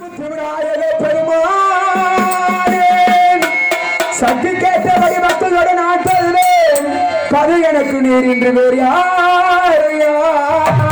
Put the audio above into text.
விநாயக பெருமானே. சக்தி கேட்டபடி மக்களோட நாட்டிலே கதை எனக்கு நீர் இன்று வேறு யார் யார்